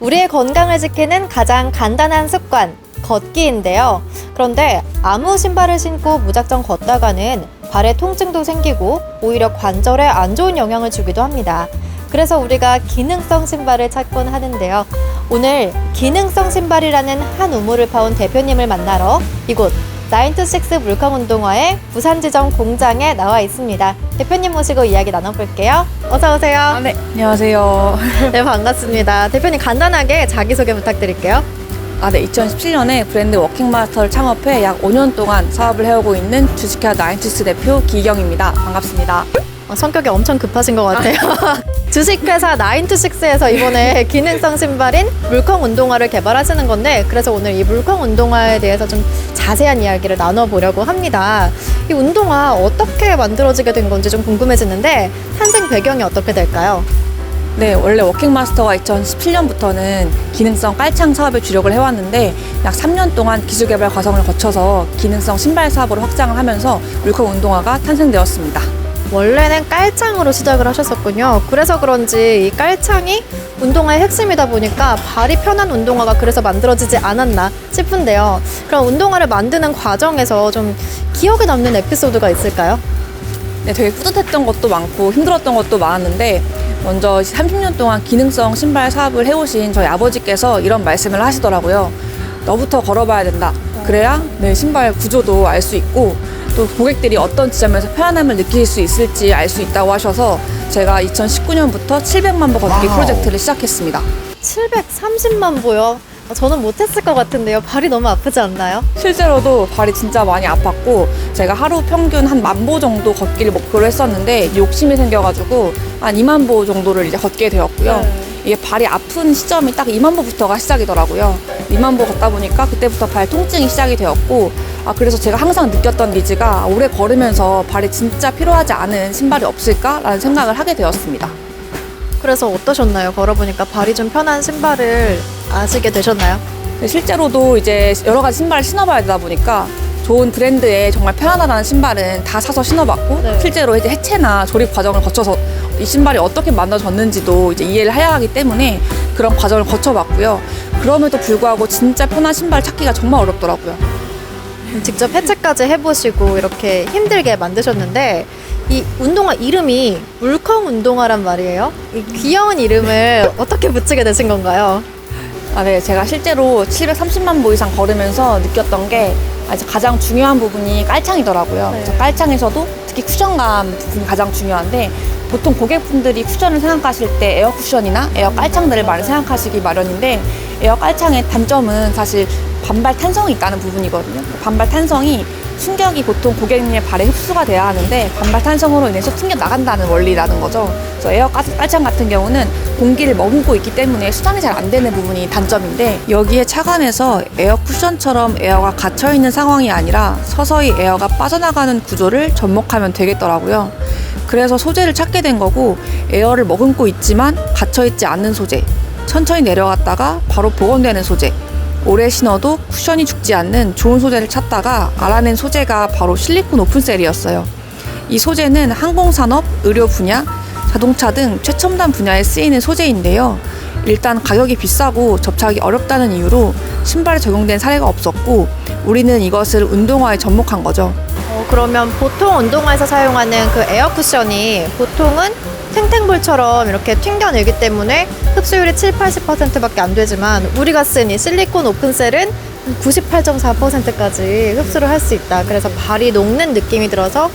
우리의 건강을 지키는 가장 간단한 습관, 걷기인데요. 그런데 아무 신발을 신고 무작정 걷다가는 발에 통증도 생기고 오히려 관절에 안 좋은 영향을 주기도 합니다. 그래서 우리가 기능성 신발을 찾곤 하는데요. 오늘 기능성 신발이라는 한 우물을 파온 대표님을 만나러 이곳 나인투식스 물컹 운동화의 부산 지점 공장에 나와 있습니다. 대표님 모시고 이야기 나눠볼게요. 어서 오세요. 네, 안녕하세요. 네, 반갑습니다. 대표님 간단하게 자기소개 부탁드릴게요. 아, 네, 2017년에 브랜드 워킹마스터를 창업해 약 5년 동안 사업을 해오고 있는 주식회사 나인티스 대표 기경입니다. 반갑습니다. 어, 성격이 엄청 급하신 것 같아요. 주식회사 나인투식스에서 이번에 기능성 신발인 물컹 운동화를 개발하시는 건데 그래서 오늘 이 물컹 운동화에 대해서 좀 자세한 이야기를 나눠보려고 합니다. 이 운동화 어떻게 만들어지게 된 건지 좀 궁금해지는데 탄생 배경이 어떻게 될까요? 네, 원래 워킹마스터가 2017년부터는 기능성 깔창 사업에 주력을 해왔는데 약 3년 동안 기술 개발 과정을 거쳐서 기능성 신발 사업으로 확장을 하면서 물컹 운동화가 탄생되었습니다. 원래는 깔창으로 시작을 하셨었군요. 그래서 그런지 이 깔창이 운동화의 핵심이다 보니까 발이 편한 운동화가 그래서 만들어지지 않았나 싶은데요. 그럼 운동화를 만드는 과정에서 좀 기억에 남는 에피소드가 있을까요? 네, 되게 뿌듯했던 것도 많고 힘들었던 것도 많았는데 먼저 30년 동안 기능성 신발 사업을 해오신 저희 아버지께서 이런 말씀을 하시더라고요. 너부터 걸어봐야 된다. 그래야 내 신발 구조도 알 수 있고 또 고객들이 어떤 지점에서 편안함을 느낄 수 있을지 알 수 있다고 하셔서 제가 2019년부터 700만 보 걷기 프로젝트를 시작했습니다. 730만 보요. 어, 저는 못했을 것 같은데요. 발이 너무 아프지 않나요? 실제로도 발이 진짜 많이 아팠고 제가 하루 평균 한 만 보 정도 걷기를 목표로 했었는데 욕심이 생겨가지고 한 2만 보 정도를 이제 걷게 되었고요. 이게 발이 아픈 시점이 딱 2만 보부터가 시작이더라고요. 2만 보 걷다 보니까 그때부터 발 통증이 시작이 되었고 아 그래서 제가 항상 느꼈던 니즈가 오래 걸으면서 발이 진짜 필요하지 않은 신발이 없을까라는 생각을 하게 되었습니다. 그래서 어떠셨나요? 걸어보니까 발이 좀 편한 신발을 아시게 되셨나요? 실제로도 이제 여러 가지 신발을 신어봐야 되다 보니까 좋은 브랜드의 정말 편안하다는 신발은 다 사서 신어봤고 네. 실제로 이제 해체나 조립 과정을 거쳐서 이 신발이 어떻게 만들어졌는지도 이제 이해를 해야 하기 때문에 그런 과정을 거쳐봤고요. 그럼에도 불구하고 진짜 편한 신발 찾기가 정말 어렵더라고요. 직접 해체까지 해보시고 이렇게 힘들게 만드셨는데 이 운동화 이름이 물컹 운동화란 말이에요. 이 귀여운 이름을 어떻게 붙이게 되신 건가요? 아, 네. 제가 실제로 730만 보 이상 걸으면서 느꼈던 게 가장 중요한 부분이 깔창이더라고요. 네. 그래서 깔창에서도 특히 쿠션감 부분이 가장 중요한데 보통 고객분들이 쿠션을 생각하실 때 에어 쿠션이나 에어 깔창들을 많이 생각하시기 마련인데 에어 깔창의 단점은 사실 반발 탄성이 있다는 부분이거든요. 반발 탄성이 충격이 보통 고객님의 발에 흡수가 돼야 하는데 반발 탄성으로 인해서 튕겨 나간다는 원리라는 거죠. 그래서 에어 깔- 깔창 같은 경우는 공기를 머금고 있기 때문에 수단이 잘 안 되는 부분이 단점인데 여기에 차관에서 에어 쿠션처럼 에어가 갇혀 있는 상황이 아니라 서서히 에어가 빠져나가는 구조를 접목하면 되겠더라고요. 그래서 소재를 찾게 된 거고 에어를 머금고 있지만 갇혀 있지 않는 소재, 천천히 내려갔다가 바로 복원되는 소재, 오래 신어도 쿠션이 죽지 않는 좋은 소재를 찾다가 알아낸 소재가 바로 실리콘 오픈셀이었어요. 이 소재는 항공산업, 의료 분야, 자동차 등 최첨단 분야에 쓰이는 소재인데요. 일단 가격이 비싸고 접착이 어렵다는 이유로 신발에 적용된 사례가 없었고 우리는 이것을 운동화에 접목한 거죠. 어, 그러면 보통 운동화에서 사용하는 그 에어 쿠션이 보통은 탱탱볼처럼 이렇게 튕겨내기 때문에 흡수율이 7, 80%밖에 안 되지만 우리가 쓴 이 실리콘 오픈셀은 98.4%까지 흡수를 할 수 있다. 그래서 발이 녹는 느낌이 들어서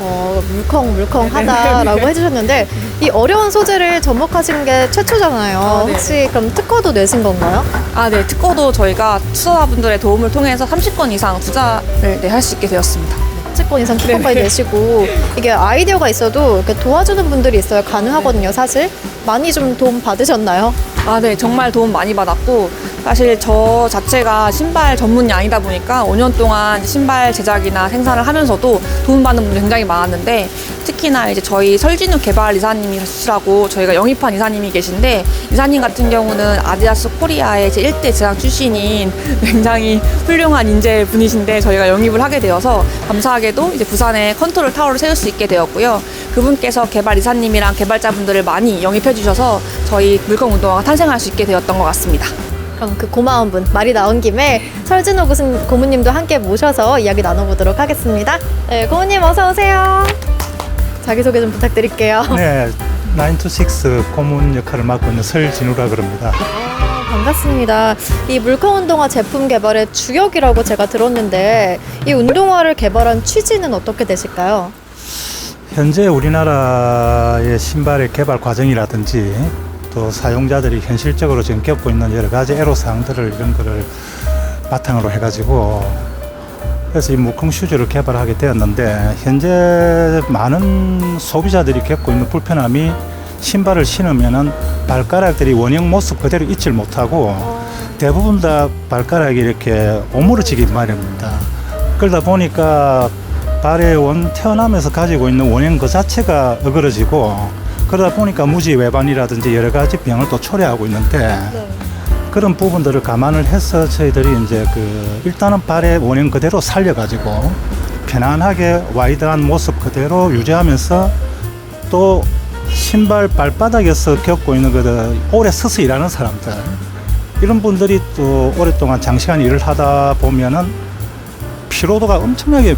어, 물컹물컹하다라고 해주셨는데 이 어려운 소재를 접목하신 게 최초잖아요. 아, 네. 혹시 그럼 특허도 내신 건가요? 아, 네. 특허도 저희가 투자자분들의 도움을 통해서 30건 이상 투자를 네, 할 수 있게 되었습니다. 30건 이상 특허까지 내시고 이게 아이디어가 있어도 이렇게 도와주는 분들이 있어야 가능하거든요. 사실 많이 좀 도움 받으셨나요? 아, 네. 정말 도움 많이 받았고 사실 저 자체가 신발 전문이 아니다 보니까 5년 동안 신발 제작이나 생산을 하면서도 도움받는 분들이 굉장히 많았는데 특히나 이제 저희 설진우 개발 이사님이시라고 저희가 영입한 이사님이 계신데 이사님 같은 경우는 아디다스 코리아의 제 1대 제작 출신인 굉장히 훌륭한 인재 분이신데 저희가 영입을 하게 되어서 감사하게도 이제 부산에 컨트롤 타워를 세울 수 있게 되었고요. 그분께서 개발 이사님이랑 개발자분들을 많이 영입해 주셔서 저희 물건 운동화가 탄생할 수 있게 되었던 것 같습니다. 그럼 그 고마운 분 말이 나온 김에 설진호 고문- 고문님도 함께 모셔서 이야기 나눠보도록 하겠습니다. 네, 고문님 어서 오세요. 자기소개 좀 부탁드릴게요. 네, 9to6 고문 역할을 맡고 있는 설진우라 그럽니다. 아, 반갑습니다. 이 물컵 운동화 제품 개발의 주역이라고 제가 들었는데 이 운동화를 개발한 취지는 어떻게 되실까요? 현재 우리나라의 신발의 개발 과정이라든지 또 사용자들이 현실적으로 지금 겪고 있는 여러 가지 애로사항들을 이런 거를 바탕으로 해가지고 그래서 이 무콩 슈즈를 개발하게 되었는데 현재 많은 소비자들이 겪고 있는 불편함이 신발을 신으면은 발가락들이 원형 모습 그대로 잊질 못하고 대부분 다 발가락이 이렇게 오므러지기 마련입니다. 그러다 보니까 발의 원 태어나면서 가지고 있는 원형 그 자체가 어그러지고 그러다 보니까 무지 외반이라든지 여러 가지 병을 또 초래하고 있는데 그런 부분들을 감안을 해서 저희들이 이제 그 일단은 발의 원형 그대로 살려가지고 편안하게 와이드한 모습 그대로 유지하면서 또 신발 발바닥에서 겪고 있는 그 오래 서서 일하는 사람들 이런 분들이 또 오랫동안 장시간 일을 하다 보면은 피로도가 엄청나게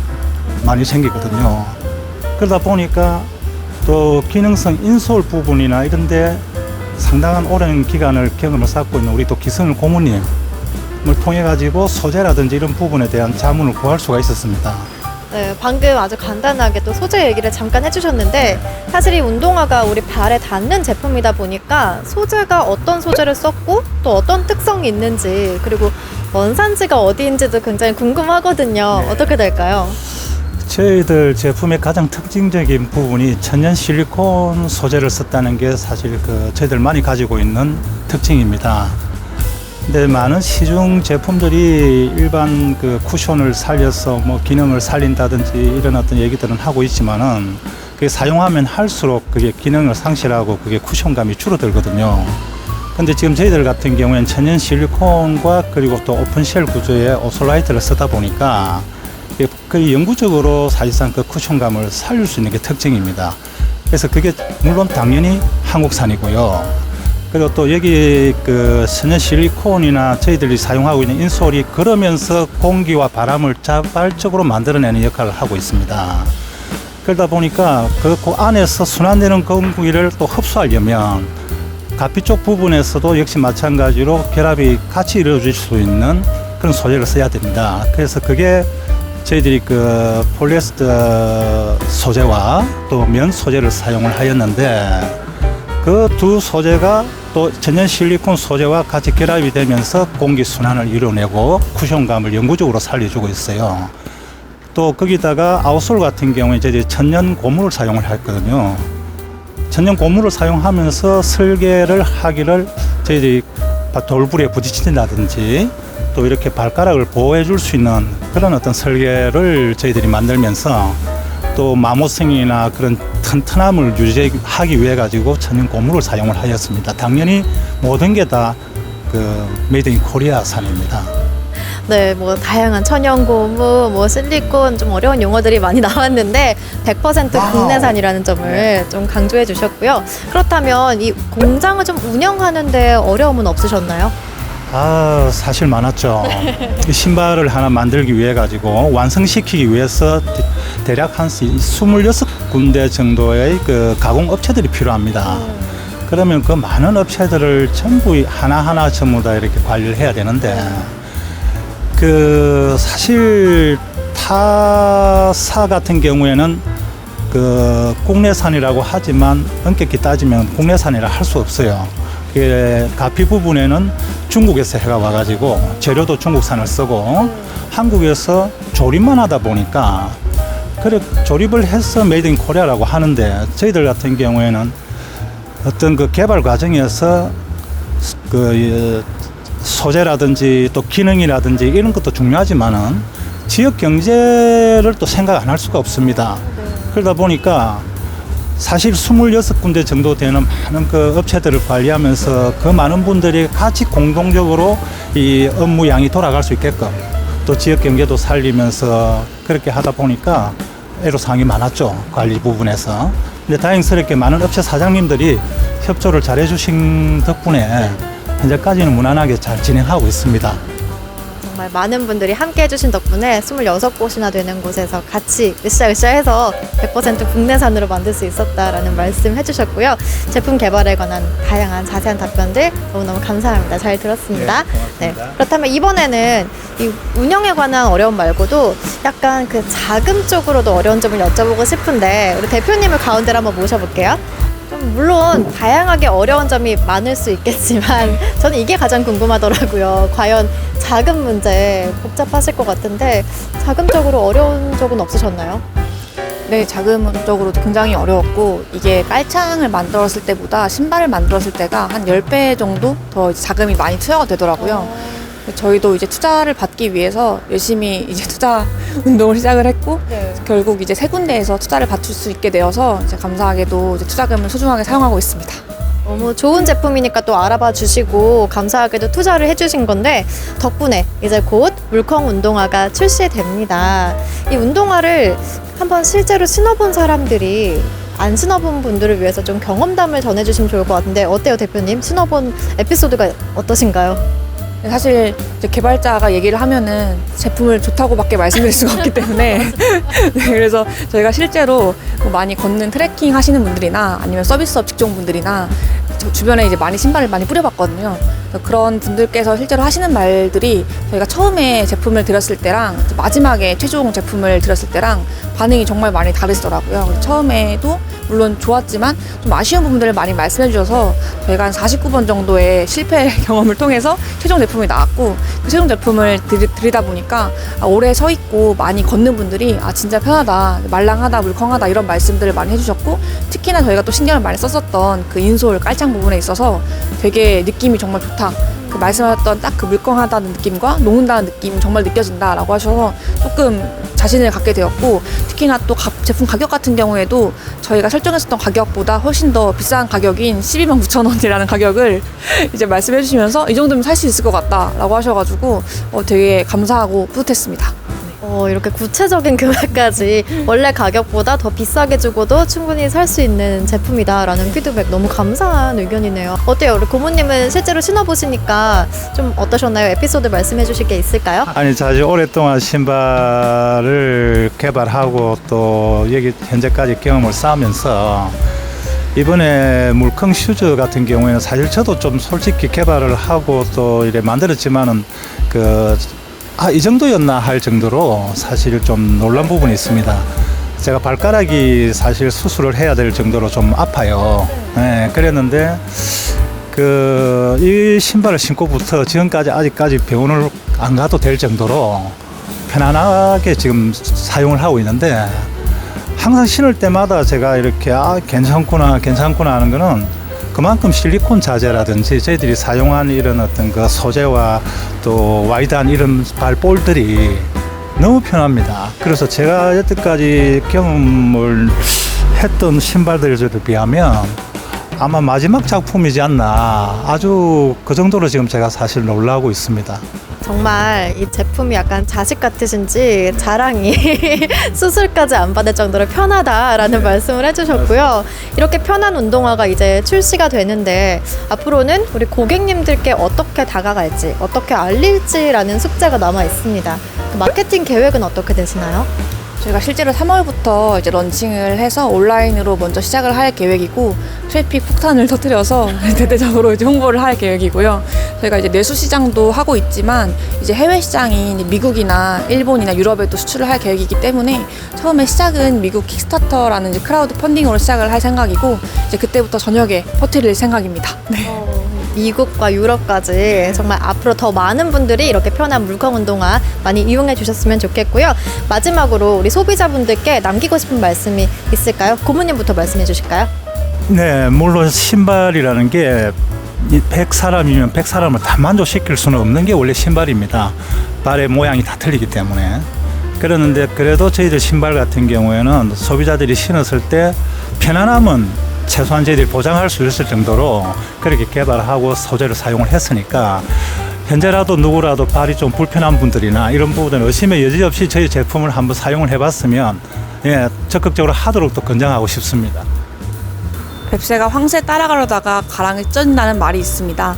많이 생기거든요. 그러다 보니까 또 기능성 인솔 부분이나 이런데 상당한 오랜 기간을 경험을 쌓고 있는 우리 또 기성을 고모님을 통해 가지고 소재라든지 이런 부분에 대한 자문을 구할 수가 있었습니다. 네, 방금 아주 간단하게 또 소재 얘기를 잠깐 해주셨는데 사실 이 운동화가 우리 발에 닿는 제품이다 보니까 소재가 어떤 소재를 썼고 또 어떤 특성이 있는지 그리고 원산지가 어디인지도 굉장히 궁금하거든요. 네. 어떻게 될까요? 저희들 제품의 가장 특징적인 부분이 천연 실리콘 소재를 썼다는 게 사실 그 저희들 많이 가지고 있는 특징입니다. 근데 많은 시중 제품들이 일반 그 쿠션을 살려서 뭐 기능을 살린다든지 이런 어떤 얘기들은 하고 있지만은 그게 사용하면 할수록 그게 기능을 상실하고 그게 쿠션감이 줄어들거든요. 근데 지금 저희들 같은 경우에는 천연 실리콘과 그리고 또 오픈쉘 구조의 오솔라이트를 쓰다 보니까 거의 영구적으로 사실상 그 쿠션감을 살릴 수 있는 게 특징입니다. 그래서 그게 물론 당연히 한국산이고요. 그리고 또 여기 그 천연 실리콘이나 저희들이 사용하고 있는 인솔이 그러면서 공기와 바람을 자발적으로 만들어내는 역할을 하고 있습니다. 그러다 보니까 그, 그 안에서 순환되는 공기를 또 흡수하려면 가피 쪽 부분에서도 역시 마찬가지로 결합이 같이 이루어질 수 있는 그런 소재를 써야 됩니다. 그래서 그게 저희들이 그 폴리에스터 소재와 또 면 소재를 사용을 하였는데 그 두 소재가 또 천연 실리콘 소재와 같이 결합이 되면서 공기 순환을 이뤄내고 쿠션감을 영구적으로 살려주고 있어요. 또 거기다가 아웃솔 같은 경우에 이제 천연 고무를 사용을 했거든요. 천연 고무를 사용하면서 설계를 하기를 저희들이 돌불에 부딪힌다든지 또 이렇게 발가락을 보호해 줄 수 있는 그런 어떤 설계를 저희들이 만들면서 또 마모성이나 그런 튼튼함을 유지하기 위해 가지고 천연 고무를 사용을 하였습니다. 당연히 모든 게 다 그 메이드 인 코리아산입니다. 네, 뭐 다양한 천연 고무, 뭐 실리콘 좀 어려운 용어들이 많이 나왔는데 100% 국내산이라는 점을 좀 강조해 주셨고요. 그렇다면 이 공장을 좀 운영하는데 어려움은 없으셨나요? 아 사실 많았죠. 이 신발을 하나 만들기 위해 가지고 완성시키기 위해서 대- 대략 한 26군데 정도의 그 가공 업체들이 필요합니다. 그러면 그 많은 업체들을 전부 하나하나 전부 다 이렇게 관리를 해야 되는데 그 사실 타사 같은 경우에는 그 국내산이라고 하지만 엄격히 따지면 국내산이라 할 수 없어요. 그 가피 부분에는 중국에서 해가 와가지고 재료도 중국산을 쓰고 한국에서 조립만 하다 보니까 그래 조립을 해서 메이드 인 코리아라고 하는데 저희들 같은 경우에는 어떤 그 개발 과정에서 그 어, 소재라든지 또 기능이라든지 이런 것도 중요하지만은 지역 경제를 또 생각 안 할 수가 없습니다. 그러다 보니까 사실 26군데 정도 되는 많은 그 업체들을 관리하면서 그 많은 분들이 같이 공동적으로 이 업무 양이 돌아갈 수 있게끔 또 지역 경제도 살리면서 그렇게 하다 보니까 애로사항이 많았죠. 관리 부분에서. 근데 다행스럽게 많은 업체 사장님들이 협조를 잘 해주신 덕분에 현재까지는 무난하게 잘 진행하고 있습니다. 정말 많은 분들이 함께 해주신 덕분에 26곳이나 되는 곳에서 같이 으쌰으쌰해서 100% 국내산으로 만들 수 있었다라는 말씀 해주셨고요. 제품 개발에 관한 다양한 자세한 답변들 너무너무 감사합니다. 잘 들었습니다. 네, 고맙습니다. 그렇다면 이번에는 이 운영에 관한 어려움 말고도 약간 그 자금 쪽으로도 어려운 점을 여쭤보고 싶은데 우리 대표님을 가운데로 한번 모셔볼게요. 좀 물론 다양하게 어려운 점이 많을 수 있겠지만 저는 이게 가장 궁금하더라고요. 과연 자금 문제 복잡하실 것 같은데 자금적으로 어려운 적은 없으셨나요? 네, 자금적으로 도 굉장히 어려웠고 이게 깔창을 만들었을 때보다 신발을 만들었을 때가 한 10배 정도 더 이제 자금이 많이 투여가 되더라고요. 저희도 이제 투자를 받기 위해서 열심히 이제 투자 운동을 시작을 했고 네. 결국 이제 세 군데에서 투자를 받을 수 있게 되어서 이제 감사하게도 이제 투자금을 소중하게 사용하고 있습니다. 너무 좋은 제품이니까 또 알아봐 주시고 감사하게도 투자를 해주신 건데 덕분에 이제 곧 물컹 운동화가 출시됩니다. 이 운동화를 한번 실제로 신어본 사람들이 안 신어본 분들을 위해서 좀 경험담을 전해주시면 좋을 것 같은데 어때요 대표님? 신어본 에피소드가 어떠신가요? 사실 개발자가 얘기를 하면은 제품을 좋다고밖에 말씀드릴 수가 없기 때문에 네, 그래서 저희가 실제로 뭐 많이 걷는 트레킹 하시는 분들이나 아니면 서비스업 직종 분들이나 저 주변에 이제 많이 신발을 많이 뿌려봤거든요. 그런 분들께서 실제로 하시는 말들이 저희가 처음에 제품을 들었을 때랑 마지막에 최종 제품을 들었을 때랑 반응이 정말 많이 다르시더라고요. 처음에도 물론 좋았지만 좀 아쉬운 부분들을 많이 말씀해 주셔서 저희가 한 49번 정도의 실패 경험을 통해서 최종 제품이 나왔고 그 최종 제품을 들이, 들이 다 보니까 아, 오래 서 있고 많이 걷는 분들이 아 진짜 편하다 말랑하다 물컹하다 이런 말씀들을 많이 해주셨고 특히나 저희가 또 신경을 많이 썼었던 그 인솔 깔창 부분에 있어서 되게 느낌이 정말 좋다 그 말씀하셨던 딱 그 물컹하다는 느낌과 녹는다는 느낌이 정말 느껴진다라고 하셔서 조금 자신을 갖게 되었고 특히나 또 가- 제품 가격 같은 경우에도 저희가 설정했었던 가격보다 훨씬 더 비싼 가격인 12만 9천 원이라는 가격을 이제 말씀해 주시면서 이 정도면 살 수 있을 것 같다라고 하셔가지고 어, 되게 감사하고 뿌듯했습니다. 어, 이렇게 구체적인 금액까지 원래 가격보다 더 비싸게 주고도 충분히 살 수 있는 제품이다라는 피드백 너무 감사한 의견이네요. 어때요? 우리 고모님은 실제로 신어보시니까 좀 어떠셨나요? 에피소드 말씀해 주실 게 있을까요? 아니 사실 오랫동안 신발을 개발하고 또 여기 현재까지 경험을 쌓으면서 이번에 물컹 슈즈 같은 경우에는 사실 저도 좀 솔직히 개발을 하고 또 이래 만들었지만은 그 아, 이 정도였나 할 정도로 사실 좀 놀란 부분이 있습니다. 제가 발가락이 사실 수술을 해야 될 정도로 좀 아파요. 네, 그랬는데 그 이 신발을 신고부터 지금까지 아직까지 병원을 안 가도 될 정도로 편안하게 지금 사용을 하고 있는데 항상 신을 때마다 제가 이렇게 아 괜찮구나 괜찮구나 하는 거는 그만큼 실리콘 자재라든지 저희들이 사용한 이런 어떤 그 소재와 또 와이드한 이런 발볼들이 너무 편합니다. 그래서 제가 여태까지 경험을 했던 신발들에 비하면 아마 마지막 작품이지 않나 아주 그 정도로 지금 제가 사실 놀라고 있습니다. 정말 이 제품이 약간 자식 같으신지 자랑이 수술까지 안 받을 정도로 편하다라는 말씀을 해주셨고요. 이렇게 편한 운동화가 이제 출시가 되는데 앞으로는 우리 고객님들께 어떻게 다가갈지, 어떻게 알릴지라는 숙제가 남아 있습니다. 그 마케팅 계획은 어떻게 되시나요? 저희가 실제로 3월부터 이제 런칭을 해서 온라인으로 먼저 시작을 할 계획이고 트래픽 폭탄을 터뜨려서 대대적으로 이제 홍보를 할 계획이고요. 저희가 이제 내수 시장도 하고 있지만 이제 해외 시장인 미국이나 일본이나 유럽에도 수출을 할 계획이기 때문에 처음에 시작은 미국 킥스타터라는 이제 크라우드 펀딩으로 시작을 할 생각이고 이제 그때부터 저녁에 퍼뜨릴 생각입니다. 네. 미국과 유럽까지 정말 앞으로 더 많은 분들이 이렇게 편한 물컹 운동화 많이 이용해 주셨으면 좋겠고요. 마지막으로 우리 소비자분들께 남기고 싶은 말씀이 있을까요? 고모님부터 말씀해 주실까요? 네, 물론 신발이라는 게 100사람이면 100사람을 다 만족시킬 수는 없는 게 원래 신발입니다. 발의 모양이 다 틀리기 때문에. 그러는데 그래도 저희들 신발 같은 경우에는 소비자들이 신었을 때 편안함은 최소한 저희들이 보장할 수 있을 정도로 그렇게 개발하고 소재를 사용을 했으니까 현재라도 누구라도 발이 좀 불편한 분들이나 이런 부분은 의심의 여지 없이 저희 제품을 한번 사용을 해봤으면 예, 적극적으로 하도록 또 권장하고 싶습니다. 뱁새가 황새 따라가려다가 가랑이 쪄진다는 말이 있습니다.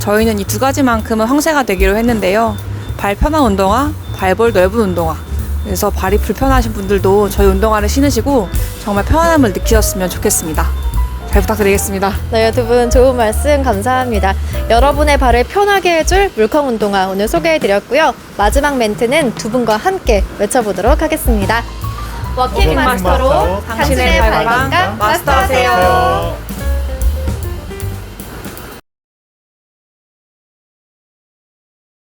저희는 이 두 가지만큼은 황새가 되기로 했는데요. 발 편한 운동화, 발볼 넓은 운동화. 그래서 발이 불편하신 분들도 저희 운동화를 신으시고 정말 편안함을 느끼셨으면 좋겠습니다. 잘 부탁드리겠습니다. 네, 두 분 좋은 말씀 감사합니다. 여러분의 발을 편하게 해줄 물컹 운동화 오늘 소개해드렸고요. 마지막 멘트는 두 분과 함께 외쳐보도록 하겠습니다. 워킹 마스터로 당신의 발 건강 마스터하세요.